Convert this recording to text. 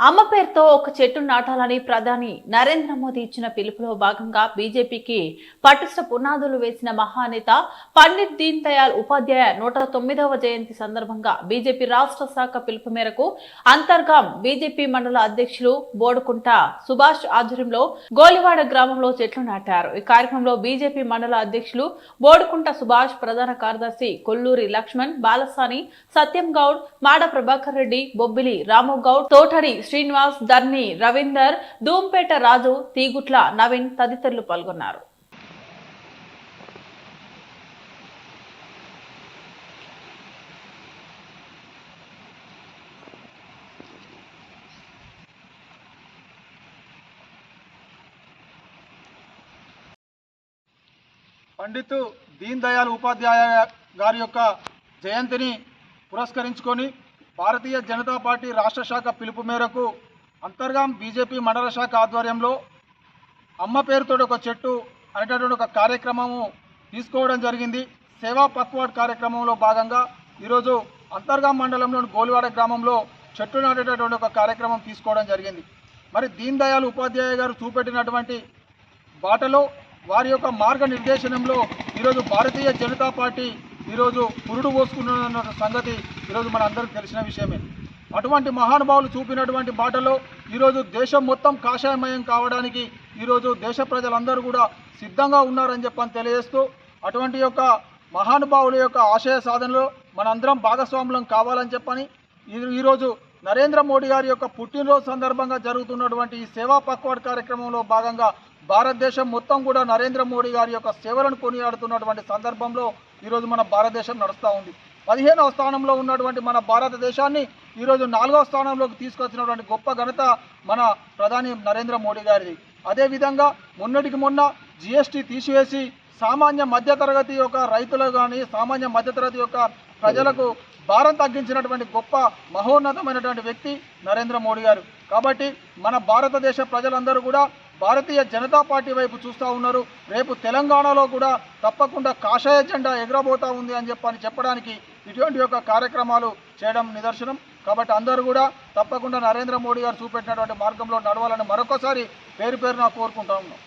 అమ్మ పేరుతో ఒక చెట్టు నాటాలని ప్రధాని నరేంద్ర మోదీ ఇచ్చిన పిలుపులో భాగంగా బీజేపీకి పటిష్ట పునాదులు వేసిన మహానేత పండిత్ దీన్ దయాల్ ఉపాధ్యాయ నూట తొమ్మిదవ జయంతి సందర్భంగా బీజేపీ రాష్ట్ర శాఖ పిలుపు మేరకు అంతర్గాం బీజేపీ మండల అధ్యక్షులు బోడుకుంట సుభాష్ ఆధ్వర్యంలో గోలివాడ గ్రామంలో చెట్లు నాటారు. ఈ కార్యక్రమంలో బీజేపీ మండల అధ్యక్షులు బోడుకుంట సుభాష్ ప్రధాన కార్యదర్శి కొల్లూరి లక్ష్మణ్ బాలసాని సత్యం గౌడ్ మాడ ప్రభాకర్ రెడ్డి బొబ్బిలి రాము గౌడ్ తోటడి శ్రీనివాస్ ధర్ని రవీందర్ ధూంపేట రాజు తీగుట్ల నవీన్ తదితరులు పాల్గొన్నారు. పండిత్ దీన్ దయాళ్ ఉపాధ్యాయ గారి యొక్క జయంతిని పురస్కరించుకొని భారతీయ జనతా పార్టీ రాష్ట్ర శాఖ పిలుపు మేరకు అంతర్గాం బీజేపీ మండల శాఖ ఆధ్వర్యంలో అమ్మ పేరుతో ఒక చెట్టు అనేటటువంటి ఒక కార్యక్రమము తీసుకోవడం జరిగింది. సేవా పక్వాడ్ కార్యక్రమంలో భాగంగా ఈరోజు అంతర్గాం మండలంలోని గోలివాడ గ్రామంలో చెట్టు నాటేటటువంటి ఒక కార్యక్రమం తీసుకోవడం జరిగింది. మరి దీన్ దయాళ్ ఉపాధ్యాయ గారు చూపెట్టినటువంటి బాటలో వారి యొక్క మార్గనిర్దేశనంలో ఈరోజు భారతీయ జనతా పార్టీ ఈరోజు పురుడు పోసుకున్న సంగతి ఈరోజు మన అందరికీ తెలిసిన విషయమే. అటువంటి మహానుభావులు చూపినటువంటి బాటలో ఈరోజు దేశం మొత్తం కాషాయమయం కావడానికి ఈరోజు దేశ ప్రజలందరూ కూడా సిద్ధంగా ఉన్నారని చెప్పని తెలియజేస్తూ అటువంటి యొక్క మహానుభావుల యొక్క ఆశయ సాధనలో మనందరం భాగస్వాములం కావాలని చెప్పని ఈరోజు నరేంద్ర మోడీ గారి యొక్క పుట్టినరోజు సందర్భంగా జరుగుతున్నటువంటి ఈ సేవా పక్వాడ్ కార్యక్రమంలో భాగంగా భారతదేశం మొత్తం కూడా నరేంద్ర మోడీ గారి యొక్క సేవలను కొనియాడుతున్నటువంటి సందర్భంలో ఈరోజు మన భారతదేశం నడుస్తూ ఉంది. పదిహేనవ స్థానంలో ఉన్నటువంటి మన భారతదేశాన్ని ఈరోజు నాలుగవ స్థానంలోకి తీసుకొచ్చినటువంటి గొప్ప ఘనత మన ప్రధాని నరేంద్ర మోడీ గారిది. అదేవిధంగా మొన్నటికి మొన్న జిఎస్టీ తీసివేసి సామాన్య మధ్యతరగతి యొక్క రైతులు కానీ సామాన్య మధ్యతరగతి యొక్క ప్రజలకు భారం తగ్గించినటువంటి గొప్ప మహోన్నతమైనటువంటి వ్యక్తి నరేంద్ర మోడీ గారు. కాబట్టి మన భారతదేశ ప్రజలందరూ కూడా భారతీయ జనతా పార్టీ వైపు చూస్తూ ఉన్నారు. రేపు తెలంగాణలో కూడా తప్పకుండా కాషాయ జెండా ఎగరబోతా ఉంది అని చెప్పని చెప్పడానికి ఇటువంటి యొక్క కార్యక్రమాలు చేయడం నిదర్శనం. కాబట్టి అందరూ కూడా తప్పకుండా నరేంద్ర మోడీ గారు చూపెట్టినటువంటి మార్గంలో నడవాలని మరొకసారి పేరు పేరున కోరుకుంటా ఉన్నాం.